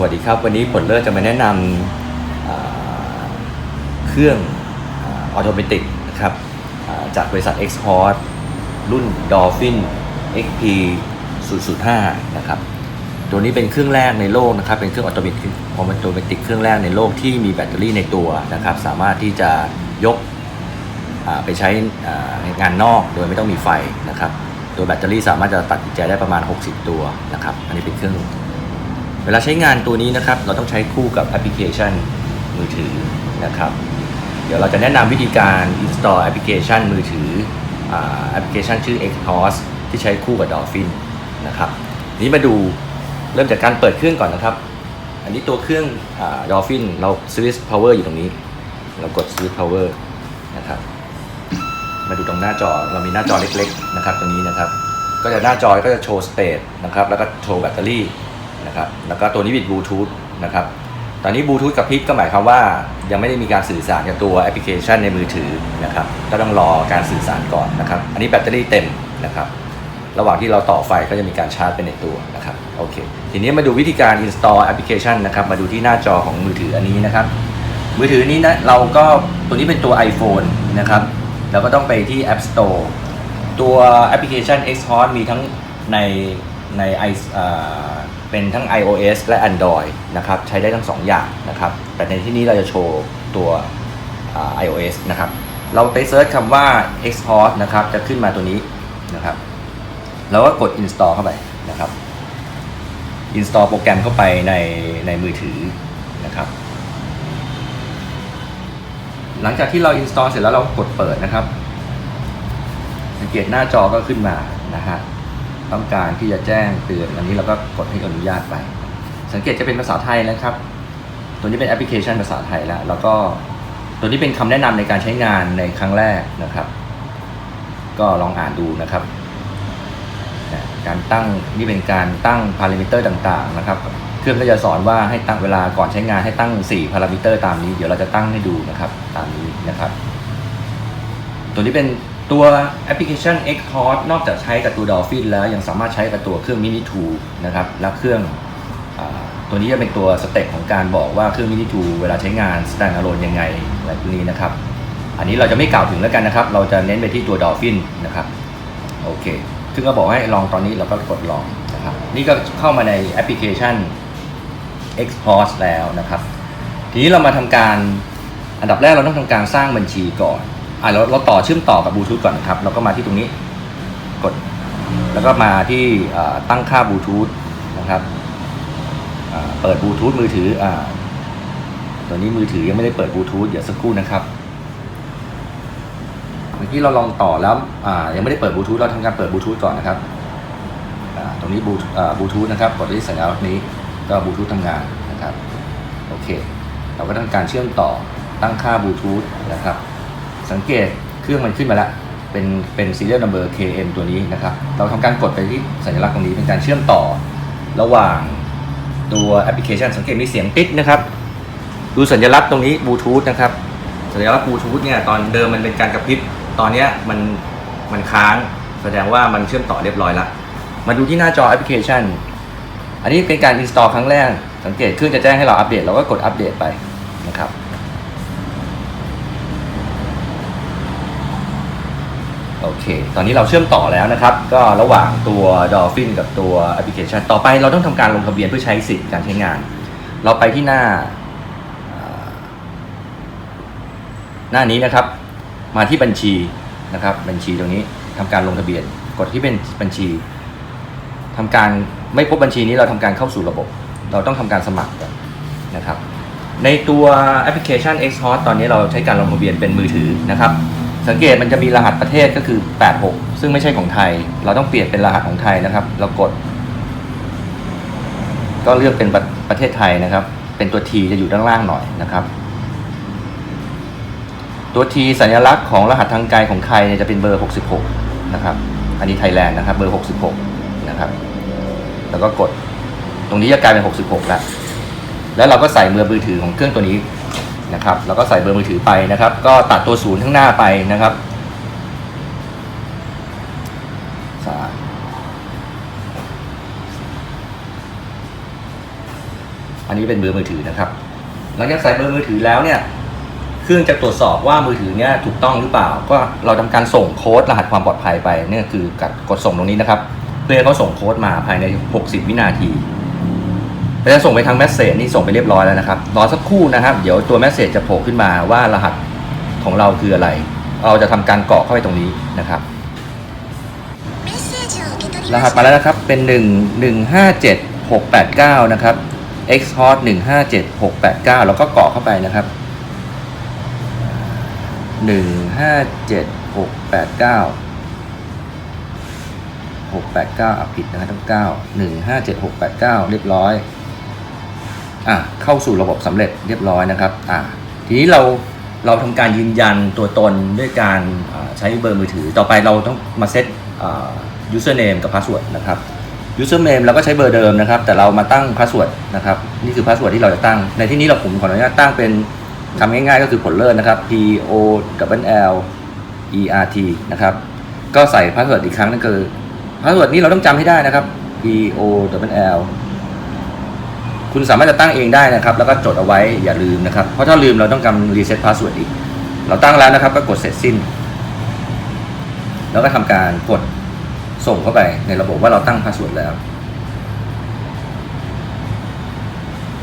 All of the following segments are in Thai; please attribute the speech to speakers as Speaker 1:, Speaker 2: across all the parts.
Speaker 1: สวัสดีครับ วันนี้ผลเลิศจะมาแนะนำเครื่องออโตเมติกนะครับจากบริษัท x h o r s รุ่น Dolphin XP 005นะครับตัวนี้เป็นเครื่องแรกในโลกนะครับ เป็นเครื่องออโตเมติกออโตเมติกเครื่องแรกในโลกที่มีแบตเตอรี่ในตัวนะครับ สามารถที่จะยกไปใช้งานนอกโดยไม่ต้องมีไฟนะครับ ตัวแบตเตอรี่สามารถจะตัดกุญแจได้ประมาณ 60 ตัวนะครับ อันนี้เป็นเครื่อง เวลาใช้งานตัวนี้นะครับ เราต้องใช้คู่กับแอปพลิเคชันมือถือนะครับ เดี๋ยวเราจะแนะนำวิธีการ install แอปพลิเคชันมือถือแอปพลิเคชันชื่อ XHOS ที่ใช้คู่กับ Dolphin นะครับนี้มาดูเริ่มจากการเปิดเครื่องก่อนนะครับ อันนี้ตัวเครื่องอา Dolphin เรา Switch Power อยู่ตรงนี้ เรากด Switch Power นะครับ มาดูตรงหน้าจอเรามีหน้าจอเล็กๆนะครับตรงนี้นะครับ ก็จะหน้าจอก็จะโชว์สเตทนะครับ แล้วก็โชว์แบตเตอรี่ นะครับแล้วก็ตัวนี้บิดบลูทูธนะครับตอนนี้บลูทูธกับพริบก็หมายความว่า ยังไม่ได้มีการสื่อสารกับตัวแอปพลิเคชันในมือถือนะครับก็ต้องรอการสื่อสารก่อนนะครับ อันนี้แบตเตอรี่เต็มนะครับระหว่างที่เราต่อไฟก็จะมีการชาร์จไปในตัวนะครับโอเคทีนี้มาดูวิธีการ install แอปพลิเคชันนะครับมาดูที่หน้าจอของมือถืออันนี้นะครับ มือถือนี้นะเราก็ตัวนี้เป็นตัว iPhone นะครับเราก็ต้องไปที่ App Store ตัวแอปพลิเคชัน Xhot มีทั้งในใน i อ่า เป็นทั้ง iOS และ Android นะครับใช้ได้ทั้งสองอย่างนะครับ แต่ในที่นี้เราจะโชว์ตัว iOS นะครับ เราไปเซิร์ชคำว่า Xhot นะครับ จะขึ้นมาตัวนี้นะครับ แล้วก็กด install เข้าไปนะครับ install โปรแกรมเข้าไปในในมือถือนะครับ หลังจากที่เรา install เสร็จแล้วเรากดเปิดนะครับสังเกตหน้าจอก็ขึ้นมานะฮะ ต้องการที่จะแจ้งเตือนอันนี้เราก็กดให้อนุญาตไป สังเกตจะเป็นภาษาไทยนะครับ ตัวนี้เป็นแอปพลิเคชันภาษาไทยแล้ว แล้วก็ตัวนี้เป็นคำแนะนำในการใช้งานในครั้งแรกนะครับ ก็ลองอ่านดูนะครับนะการตั้งนี่เป็นการตั้งพารามิเตอร์ต่างๆนะครับเครื่องก็จะสอนว่าให้ตั้งเวลาก่อนใช้งานให้ตั้ง 4 พารามิเตอร์ตามนี้ เดี๋ยวเราจะตั้งให้ดูนะครับ ตามนี้นะครับ ตัวนี้เป็น ตัวแอปพลิเคชัน x c o r d นอกจากใช้กับตัว Dolphin แล้วยังสามารถใช้กับตัวเครื่อง Mini 2นะครับและเครื่องอตัวนี้จะเป็นตัวสเต็ปของการบอกว่าเครื่อง Mini 2เวลาใช้งาน stand alone ยังไงอะไรพวกนี้นะครับ อันนี้เราจะไม่กล่าวถึงแล้วกันนะครับ เราจะเน้นไปที่ตัว Dolphin นะครับโอเคซึ่งก็บอกให้ลองตอนนี้เราก็กดลองนะครับนี่ก็เข้ามาในแอปพลิเคชัน Export แล้วนะครับ ทีนี้เรามาทำการอันดับแรกเราต้องทำการสร้างบัญชีก่อน อ่าเราเราต่อเชื่อมต่อกับบลูทูธก่อนนะครับเราก็มาที่ตรงนี้กด แล้วก็มาที่ตั้งค่าบลูทูธนะครับเปิดบลูทูธมือถืออ่าตัวนี้มือถือยังไม่ได้เปิดบลูทูธเดี๋ยวสักครู่นะครับเมื่อกี้เราลองต่อแล้วอ่ายังไม่ได้เปิดบลูทูธเราทำการเปิดบลูทูธก่อนนะครับอ่าตรงนี้บลูอ่าบลูทูธนะครับกดที่สัญลักษณ์นี้ก็บลูทูธทำงานนะครับโอเค เราก็ทำการเชื่อมต่อตั้งค่าบลูทูธนะครับ สังเกตเครื่องมันขึ้นมาแล้วเป็นเป็น serial number KM ตัวนี้นะครับ เราทำการกดไปที่สัญลักษณ์ตรงนี้เป็นการเชื่อมต่อระหว่างตัวแอปพลิเคชันสังเกตมีเสียงติดนะครับ ดูสัญลักษณ์ตรงนี้บลูทูธนะครับ สัญลักษณ์บลูทูธเนี่ยตอนเดิมมันเป็นการกระพริบ ตอนนี้มันมันค้าง แสดงว่ามันเชื่อมต่อเรียบร้อยแล้วมาดูที่หน้าจอแอปพลิเคชัน อันนี้เป็นการ install ครั้งแรก สังเกตเครื่องจะแจ้งให้เราอัปเดตเราก็กดอัปเดตไปนะครับ โอเค ตอนนี้เราเชื่อมต่อแล้วนะครับ ก็ระหว่างตัว Dolphin กับตัวแอปพลิเคชัน ต่อไปเราต้องทำการลงทะเบียนเพื่อใช้สิทธิ์การใช้งาน เราไปที่หน้าอ่าหน้านี้นะครับ มาที่บัญชีนะครับ บัญชีตรงนี้ทำการลงทะเบียน กดที่เป็นบัญชีทำการไม่พบบัญชีนี้เราทำการเข้าสู่ระบบ เราต้องทำการสมัครก่อนนะครับ ในตัวแอปพลิเคชัน x h o t ตอนนี้เราใช้การลงทะเบียนเป็นมือถือนะครับ สังเกตมันจะมีรหัสประเทศก็คือ 86 ซึ่งไม่ใช่ของไทย เราต้องเปลี่ยนเป็นรหัสของไทยนะครับ เรากด ก็เลือกเป็นประประเทศไทยนะครับ เป็นตัว T จะอยู่ด้านล่างหน่อยนะครับ ตัว T สัญลักษณ์ของรหัสทางไกลของใครเนี่ยจะเป็นเบอร์ 66 นะครับ อันนี้ไทยแลนด์นะครับ เบอร์ 66 นะครับ แล้วก็กด ตรงนี้จะกลายเป็น 66 แล้ว แล้วเราก็ใส่เบอร์มือถือของเครื่องตัวนี้ นะครับแล้วก็ใส่เบอร์มือถือไปนะครับ ก็ตัดตัวศูนย์ข้างหน้าไปนะครับสามอันนี้เป็นเบอร์มือถือนะครับ หลังจากใส่เบอร์มือถือแล้วเนี่ยเครื่องจะตรวจสอบว่ามือถือเนี่ยถูกต้องหรือเปล่า ก็เราทำการส่งโค้ดรหัสความปลอดภัยไปเนี่ยคือกดกดส่งตรงนี้นะครับ เพื่อให้เขาส่งโค้ดมาภายใน 60 วินาที ระนส่งไปทางแมสเซจนี่ส่งไปเรียบร้อยแล้วนะครับรอสักครู่นะครับ เดี๋ยวตัวแมสเซจจะโผล่ขึ้นมาว่ารหัสของเราคืออะไร เราจะทำการเกาะเข้าไปตรงนี้นะครับ รหัสมาแล้วนะครับเป็น1 1 5 7 6 8 9 นะครับ x hot 1 5 7 6 8 9 แล้วก็เกาะเข้าไปนะครับ 1 5 7 6 8 9 6 8 9อะผิดนะครับทั้ง9 1 5 7 6 8 9 เรียบร้อย อะเข้าสู่ระบบสำเร็จเรียบร้อยนะครับอะทีนี้เราเราทำการยืนยันตัวตนด้วยการใช้เบอร์มือถือ ต่อไปเราต้องมาเซต username กับ password นะครับ username เราก็ใช้เบอร์เดิมนะครับ แต่เรามาตั้ง password นะครับ นี่คือ password ที่เราจะตั้ง ในที่นี้เราผมขออนุญาตตั้งเป็นคำง่ายๆก็คือผลเลิศนะครับ p o w l e r t นะครับ ก็ใส่ password อีกครั้งนั่นคือ password นี้เราต้องจำให้ได้นะครับ p o w l คุณสามารถจะตั้งเองได้นะครับ แล้วก็จดเอาไว้อย่าลืมนะครับ เพราะถ้าลืมเราต้องกำรีเซ็ตพาสเวิร์ดอีก เราตั้งแล้วนะครับก็กดเสร็จสิ้น แล้วก็ทำการกดส่งเข้าไปในระบบว่าเราตั้งพาสเวิร์ดแล้ว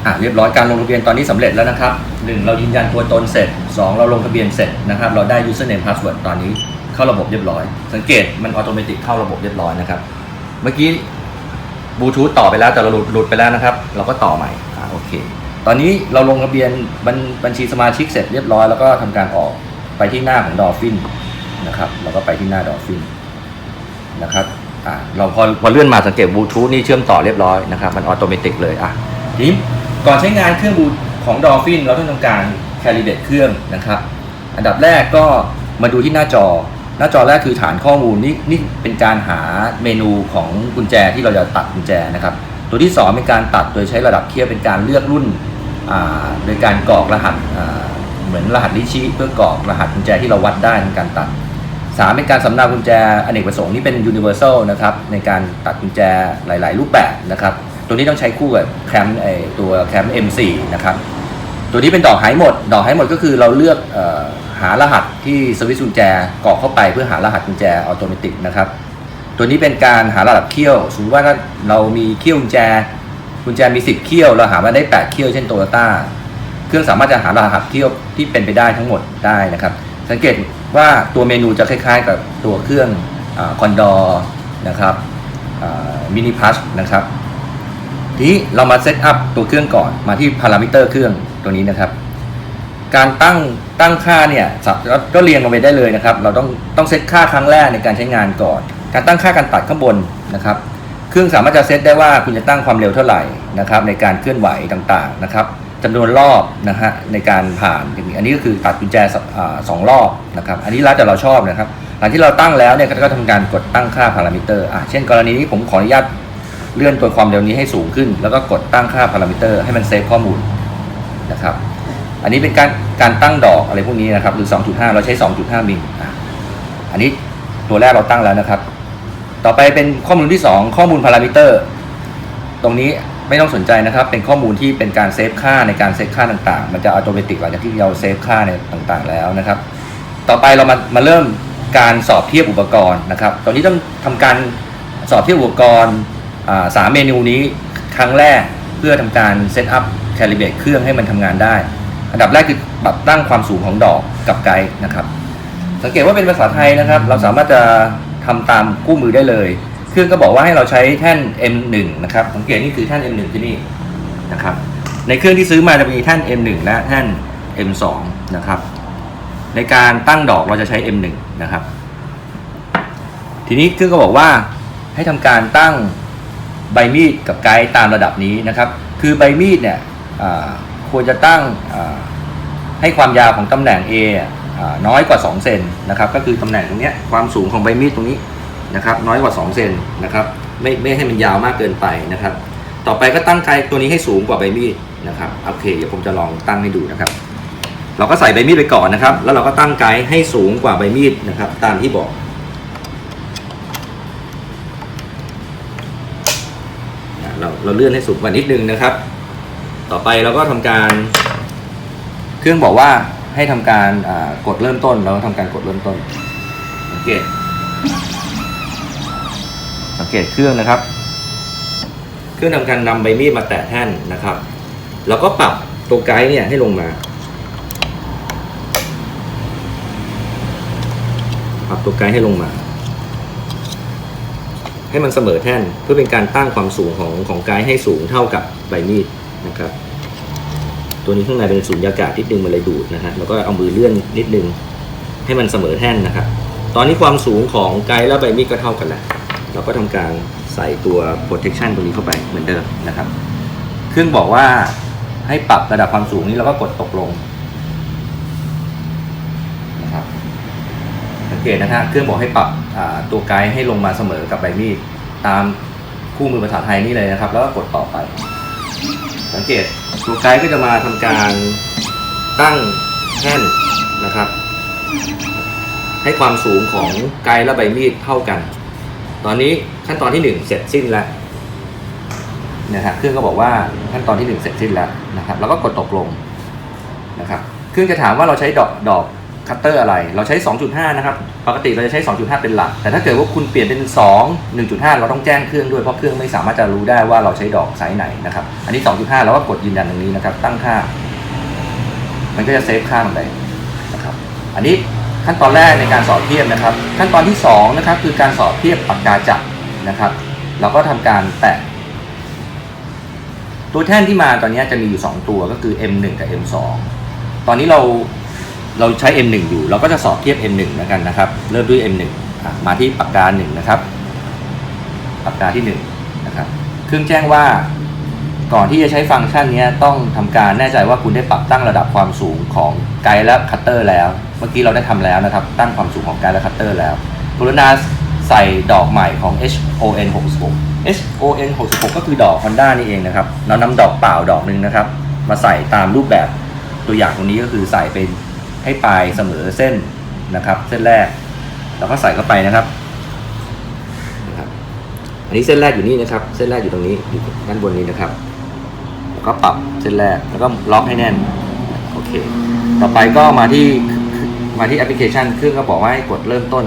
Speaker 1: อะเรียบร้อยการลงทะเบียนตอนนี้สำเร็จแล้วนะครับหนึ่งเรายืนยันตัวตนเสร็จสองเราลงทะเบียนเสร็จนะครับ เราได้ username password ตอนนี้เข้าระบบเรียบร้อย สังเกตมันอัตโนมัติเข้าระบบเรียบร้อยนะครับ เมื่อกี้ บลูทูธต่อไปแล้วแต่เราหลุดหลุดไปแล้วนะครับ เราก็ต่อใหม่อ่าโอเค ตอนนี้เราลงทะเบียนบัญบัญชีสมาชิกเสร็จเรียบร้อยแล้วก็ทำการออกไปที่หน้าของดอฟฟินนะครับเราก็ไปที่หน้าดอฟฟินนะครับอ่าเราพอพอเลื่อนมาสังเกตบลูทูธนี่เชื่อมต่อเรียบร้อยนะครับมันออโตเมติกเลยอะทีนี้ก่อนใช้งานเครื่องบูของดอฟฟินเราต้องทำการแคลิเบตเครื่องนะครับ อันดับแรกก็มาดูที่หน้าจอ หน้าจอแรกคือฐานข้อมูลนี่นี่เป็นการหาเมนูของกุญแจที่เราจะตัดกุญแจนะครับ ตัวที่ 2 เป็นการตัดโดยใช้ระดับเคี่ยวเป็นการเลือกรุ่นโดยการกรอกรหัสเหมือนรหัสลิชิเพื่อกรอกรหัสกุญแจที่เราวัดได้ในการตัด 3 เป็นการสำเนากุญแจอเนกประสงค์นี่เป็น universal นะครับในการตัดกุญแจหลาย ๆ รูปแบบนะครับ ตัวนี้ต้องใช้คู่กับแคมไอตัวแคม M4 นะครับตัวนี้เป็นดอกหายหมด ดอกหายหมดก็คือเราเลือกอ หารหัสที่สวิตช์กุญแจกรอกเข้าไปเพื่อหารหัสกุญแจอัตโนมัตินะครับ ตัวนี้เป็นการหาระดับเขี้ยวสมมติว่าถ้าเรามีเขี้ยวกุญแจกุญแจมี 10 เขี้ยวเราหามาได้ 8 เขี้ยวเช่นโตโยต้าเครื่องสามารถจะหารหัสเขี้ยวที่เป็นไปได้ทั้งหมดได้นะครับ สังเกตว่าตัวเมนูจะคล้ายๆ กับตัวเครื่องคอนดอร์นะครับมินิพัสนะครับทีนี้เรามาเซตอัพตัวเครื่องก่อนมาที่พารามิเตอร์เครื่องตัวนี้นะครับ การตั้งตั้งค่าเนี่ยสับก็เรียงลงไปได้เลยนะครับ เราต้องต้องเซตค่าครั้งแรกในการใช้งานก่อน การตั้งค่าการตัดข้างบนนะครับเครื่องสามารถจะเซตได้ว่าคุณจะตั้งความเร็วเท่าไหร่นะครับ ในการเคลื่อนไหวต่างๆนะครับจำนวนรอบนะฮะในการผ่านอันนี้ก็คือตัดกุญแจสองรอบนะครับ อันนี้แล้วแต่เราชอบนะครับ หลังที่เราตั้งแล้วเนี่ยก็ทำการกดตั้งค่าพารามิเตอร์อะเช่นกรณีนี้ผมขออนุญาตเลื่อนตัวความเร็วนี้ให้สูงขึ้น แล้วก็กดตั้งค่าพารามิเตอร์ให้มันเซฟข้อมูลนะครับ อันนี้เป็นการการตั้งดอกอะไรพวกนี้นะครับหรือ 2.5 เราใช้ 2.5 มิลอันนี้ตัวแรกเราตั้งแล้วนะครับ ต่อไปเป็นข้อมูลที่ 2 ข้อมูลพารามิเตอร์ ตรงนี้ไม่ต้องสนใจนะครับ เป็นข้อมูลที่เป็นการเซฟค่าในการเซฟค่าต่างๆ มันจะอัตโนมัติหลังจากที่เราเซฟค่าในต่างๆแล้วนะครับ ต่อไปเรามามาเริ่มการสอบเทียบอุปกรณ์นะครับ ตอนนี้ต้องทำการสอบเทียบอุปกรณ์สามเมนูนี้ครั้งแรกเพื่อทำการเซตอัพแคลิเบตเครื่องให้มันทำงานได้ อันดับแรกคือปรับตั้งความสูงของดอกกับไกด์นะครับ สังเกตว่าเป็นภาษาไทยนะครับ เราสามารถจะทำตามคู่มือได้เลยเครื่องก็บอกว่าให้เราใช้แท่น M1 นะครับ สังเกตนี่คือแท่น M1 ที่นี่นะครับ ในเครื่องที่ซื้อมาจะมีแท่น M1 และแท่น M2 นะครับ ในการตั้งดอกเราจะใช้ M1 นะครับ ทีนี้เครื่องก็บอกว่าให้ทำการตั้งใบมีดกับไกด์ตามระดับนี้นะครับ คือใบมีดเนี่ย ควรจะตั้งให้ความยาวของตำแหน่ง A อะอ่าน้อยกว่า 2 เซนนะครับ ก็คือตำแหน่งตรงนี้ความสูงของใบมีดตรงนี้นะครับน้อยกว่า 2 เซนนะครับไม่ไม่ให้มันยาวมากเกินไปนะครับ ต่อไปก็ตั้งไกด์ตัวนี้ให้สูงกว่าใบมีดนะครับโอเคเดี๋ยวผมจะลองตั้งให้ดูนะครับ เราก็ใส่ใบมีดไปก่อนนะครับ แล้วเราก็ตั้งไกด์ให้สูงกว่าใบมีดนะครับ ตามที่บอกเราเราเลื่อนให้สูงกว่านิดนึงนะครับ ต่อไปเราก็ทำการ เครื่องบอกว่าให้ทำการกดเริ่มต้นเราก็ทำการกดเริ่มต้นสังเกตสังเกตเครื่องนะครับ เครื่องทำการนำใบมีดมาแตะแท่นนะครับแล้วก็ปรับตัวไกด์เนี่ยให้ลงมาปรับตัวไกด์ให้ลงมา ให้มันเสมอแท่นเพื่อเป็นการตั้งความสูงของของไกด์ให้สูงเท่ากับใบมีด นะครับ ตัวนี้ข้างในเป็นสูญญากาศนิดนึงมันเลยดูดนะฮะแล้วก็เอามือเลื่อนนิดนึงให้มันเสมอแท่นนะครับ ตอนนี้ความสูงของไกด์และใบมีดก็เท่ากันแหล้วเราก็ทำการใส่ตัว protection ตัวนี้เข้าไปเหมือนเดิมนะครับ เครื่องบอกว่าให้ปรับระดับความสูงนี้เราก็กดตกลงนะครับสังเกตนะฮะเครื่องบอกให้ปรับตัวไกด์ให้ลงมาเสมอกับใบมีดตามคู่มือภาษาไทยนี่เลยนะครับ แล้วก็กดต่อไป สังเกตตัวไกด์ก็จะมาทำการตั้งแท่นนะครับ ให้ความสูงของไกด์และใบมีดเท่ากัน ตอนนี้ขั้นตอนที่หนึ่งเสร็จสิ้นแล้วนะครับเครื่องก็บอกว่าขั้นตอนที่หนึ่งเสร็จสิ้นแล้วนะครับ แล้วก็กดตกลงนะครับเครื่องจะถามว่าเราใช้ดอกดอก คัตเตอร์อะไร เราใช้ 2.5 นะครับ ปกติเราจะใช้ 2.5 เป็นหลัก แต่ถ้าเกิดว่าคุณเปลี่ยนเป็น 2 1.5 เราต้องแจ้งเครื่องด้วย เพราะเครื่องไม่สามารถจะรู้ได้ว่าเราใช้ดอกไซส์ไหนนะครับ อันนี้ 2.5เราก็กดยืนยันตรงนี้นะครับ ตั้งค่า มันก็จะเซฟค่าลงไปนะครับ อันนี้ขั้นตอนแรกในการสอบเทียบนะครับ ขั้นตอนที่2นะครับคือการสอบเทียบปากกาจับนะครับ เราก็ทำการแตะตัวแท่นที่มาตอนนี้จะมีอยู่ 2 ตัวก็คือ M1 กับ M2 ตอนนี้เรา เราใช้ M1 อยู่ เราก็จะสอบเทียบ M1 แล้วกันนะครับ เริ่มด้วย M1 อะมาที่ปากกา1นะครับ ปากกาที่1นะครับเครื่องแจ้งว่าก่อนที่จะใช้ฟังก์ชันนี้ต้องทำการแน่ใจว่าคุณได้ปรับตั้งระดับความสูงของไกด์และคัตเตอร์แล้ว เมื่อกี้เราได้ทำแล้วนะครับ ตั้งความสูงของไกด์และคัตเตอร์แล้วกรุณาใส่ดอกใหม่ของ HON 66 HON 66ก็คือดอก Honda นี่เองนะครับ เรานำดอกเปล่าดอกหนึ่งนะครับ มาใส่ตามรูปแบบตัวอย่างตรงนี้ก็คือใส่เป็น ให้ปลายเสมอเส้นนะครับ เส้นแรกเราก็ใส่เข้าไปนะครับนะครับ อันนี้เส้นแรกอยู่นี่นะครับ เส้นแรกอยู่ตรงนี้อยู่ด้านบนนี้นะครับแล้วก็ปรับเส้นแรกแล้วก็ล็อกให้แน่นโอเค ต่อไปก็มาที่มาที่แอปพลิเคชันเครื่องก็บอกว่าให้กดเริ่มต้น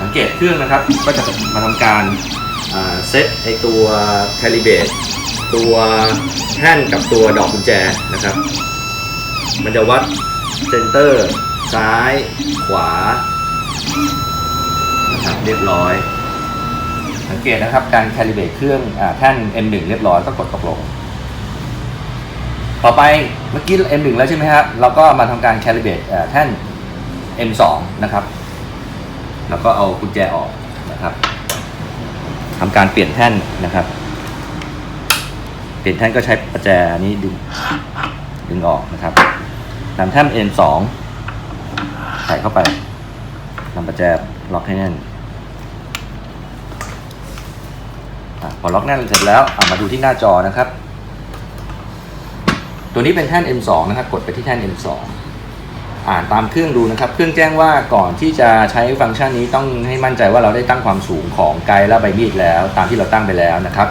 Speaker 1: สังเกตเครื่องนะครับ ก็จะมาทำการเซตไอตัวคาลิเบตตัวแท่นกับตัวดอกกุญแจนะครับ มันจะวัดเซนเตอร์ ซ้าย ขวานะครับเรียบร้อย สังเกตนะครับการแคลิเบตเครื่องอแท่น M1 เรียบร้อยก็กดตกลง ต่อไปเมื่อกี้ M1 แล้วใช่ไหมครับเราก็มาทำการแคลิเบตแท่น M2 นะครับ แล้วก็เอากุญแจออกนะครับทำการเปลี่ยนแท่นนะครับ เปลี่ยนแท่นก็ใช้ประแจนี้ดึง ดึงออกนะครับนำแท่น N2 ใส่เข้าไปนำประแจล็อกให้แน่นอพอล็อกแน่นเสร็จแล้วอะมาดูที่หน้าจอนะครับ ตัวนี้เป็นแท่น M2 นะครับ กดไปที่แท่น M2 อ่านตามเครื่องดูนะครับ เครื่องแจ้งว่าก่อนที่จะใช้ฟังก์ชันนี้ต้องให้มั่นใจว่าเราได้ตั้งความสูงของไกด์และใบมีดแล้ว ตามที่เราตั้งไปแล้วนะครับ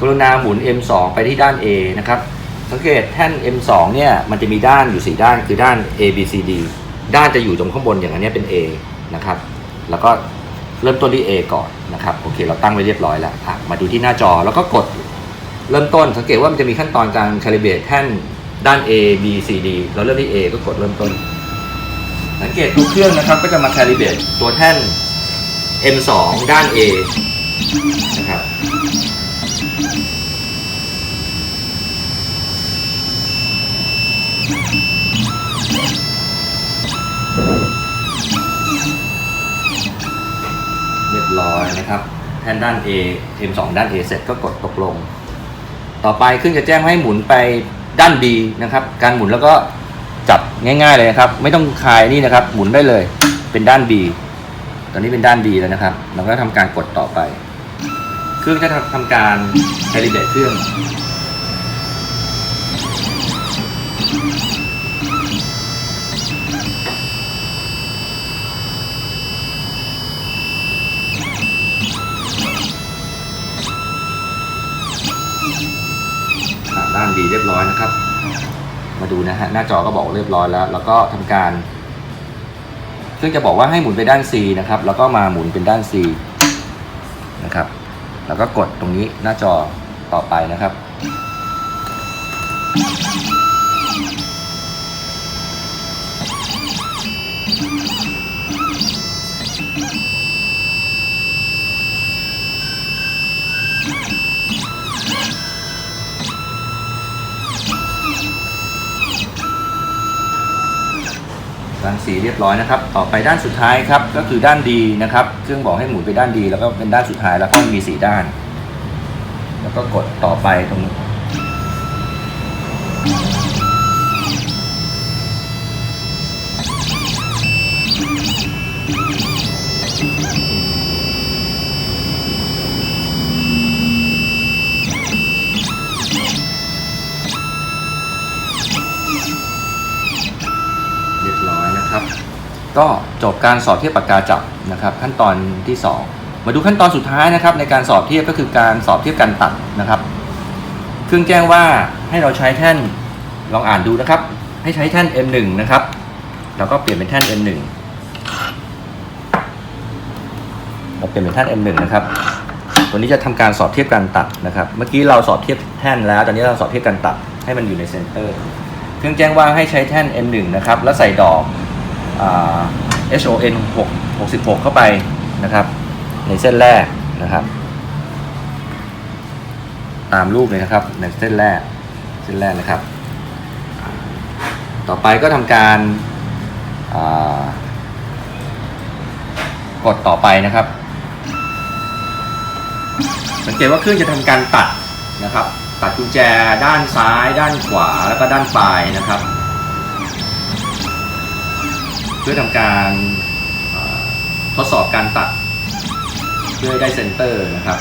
Speaker 1: กรุณาหมุน M2 ไปที่ด้าน A นะครับ สังเกตแท่น M2 เนี่ยมันจะมีด้านอยู่ 4 ด้านคือด้าน A B C D ด้านจะอยู่ตรงข้างบนอย่างอันนี้เป็น A นะครับ แล้วก็เริ่มต้นที่ A ก่อนนะครับโอเคเราตั้งไว้เรียบร้อยแล้วอะมาดูที่หน้าจอแล้วก็กดเริ่มต้นสังเกตว่ามันจะมีขั้นตอนการคาลิเบตแท่นด้าน A B C D เราเริ่มที่ A ก็กดเริ่มต้น สังเกตดูเครื่องนะครับก็จะมาคาลิเบตตัวแท่น M2 ด้าน A นะครับ ร้อยนะครับแท่นด้าน A M2 ด้าน A เสร็จก็กดตกลง ต่อไปเครื่องจะแจ้งให้หมุนไปด้าน B นะครับ การหมุนแล้วก็จับง่ายๆเลยนะครับ ไม่ต้องคลายนี่นะครับ หมุนได้เลยเป็นด้าน B ตอนนี้เป็นด้าน B แล้วนะครับ เราก็ทำการกดต่อไป เครื่องจะทำการแคลิเบตเครื่อง ด้านดีเรียบร้อยนะครับ มาดูนะฮะหน้าจอก็บอกเรียบร้อยแล้ว แล้วก็ทำการซึ่งจะบอกว่าให้หมุนไปด้าน C นะครับ แล้วก็มาหมุนเป็นด้าน C นะครับ แล้วก็กดตรงนี้หน้าจอต่อไปนะครับ สีเรียบร้อยนะครับ ต่อไปด้านสุดท้ายครับก็คือด้านดีนะครับ เครื่องบอกให้หมุนไปด้านดี แล้วก็เป็นด้านสุดท้ายแล้วก็มีสีด้าน แล้วก็กดต่อไปตรง ก็จบการสอบเทียบปากกาจับนะครับ ขั้นตอนที่ 2 มาดูขั้นตอนสุดท้ายนะครับ ในการสอบเทียบก็คือการสอบเทียบการตัดนะครับ เครื่องแจ้งว่าให้เราใช้แท่นลองอ่านดูนะครับ ให้ใช้แท่น M1 นะครับ แล้วก็เปลี่ยนเป็นแท่น M1 เราเปลี่ยนเป็นแท่น M1 นะครับ ตัวนี้จะทำการสอบเทียบการตัดนะครับ เมื่อกี้เราสอบเทียบแท่นแล้ว ตอนนี้เราสอบเทียบการตัดให้มันอยู่ในเซนเตอร์ เครื่องแจ้งว่าให้ใช้แท่น M1 นะครับ แล้วใส่ดอก HON 6 66 เข้าไปนะครับในเส้นแรกนะครับ ตามรูปเลยนะครับในเส้นแรกเส้นแรกนะครับ ต่อไปก็ทำการากดต่อไปนะครับ สังเกตว่าเครื่องจะทำการตัดนะครับ ตัดกุญแจด้านซ้าย ด้านขวาแล้วก็ด้านปลายนะครับ เพื่อทำการทดสอบการตัด เพื่อได้เซนเตอร์นะครับ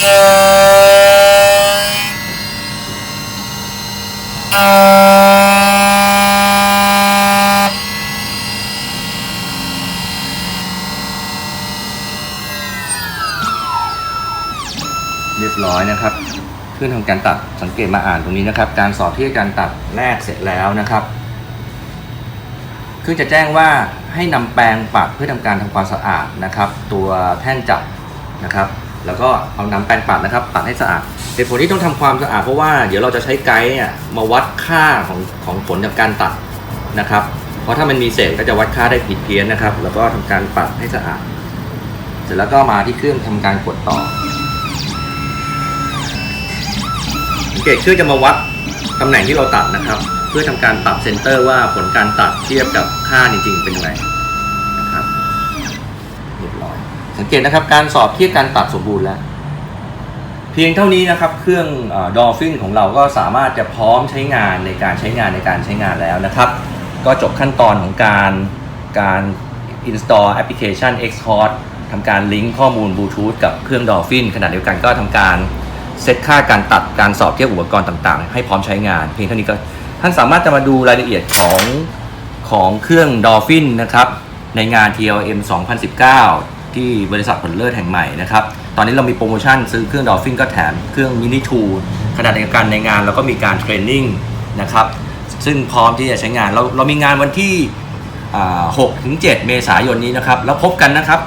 Speaker 1: เเครื่องทำการตัดสังเกตมาอ่านตรงนี้นะครับ การสอบที่การตัดแรกเสร็จแล้วนะครับเครื่องจะแจ้งว่าให้นำแปรงปัดเพื่อทำการทำความสะอาดนะครับ ตัวแท่นจับนะครับ แล้วก็เอาน้ำแปรงปัดนะครับ ปัดให้สะอาดเหตุผลที่ต้องทำความสะอาดเพราะว่าเดี๋ยวเราจะใช้ไกด์เนี่ยมาวัดค่าของของผลจากการตัดนะครับ เพราะถ้ามันมีเศษก็จะวัดค่าได้ผิดเพี้ยนนะครับ แล้วก็ทำการปัดให้สะอาด เสร็จแล้วก็มาที่เครื่องทำการกดต่อ เกตเครื่อจะมาวัดตำแหน่งที่เราตัดนะครับ เพื่อทำการปรับเซนเตอร์ว่าผลการตัดเทียบกับค่าจริง ๆ เป็นยังไงนะครับเรียบร้อยสังเกตนะครับการสอบเทียบการตัดสมบูรณ์แล้ว เพียงเท่านี้นะครับ เครื่องดอฟฟินของเราก็สามารถจะพร้อมใช้งานในการใช้งานในการใช้งานแล้วนะครับ ก็จบขั้นตอนของการการ install application Xcode ทำการลิงก์ข้อมูลบลูทูธกับเครื่อง Dolphin ขณะเดียวกันก็ทำการ เซตค่าการตัดการสอบเทียบอุปกรณ์ต่างๆ ให้พร้อมใช้งาน เพียงเท่านี้ก็ท่านสามารถจะมาดูรายละเอียดของของเครื่อง Dolphin นะครับในงาน TLM 2019 ที่บริษัทผลเลิศแห่งใหม่นะครับตอนนี้เรามีโปรโมชั่นซื้อเครื่อง Dolphin ก็แถมเครื่อง Mini 2ขณะเดียวกันในงานเราก็มีการเทรนนิ่งนะครับซึ่งพร้อมที่จะใช้งานเราเรามีงานวันที่6ถึง7เมษายนนี้นะครับ แล้วพบกันนะครับ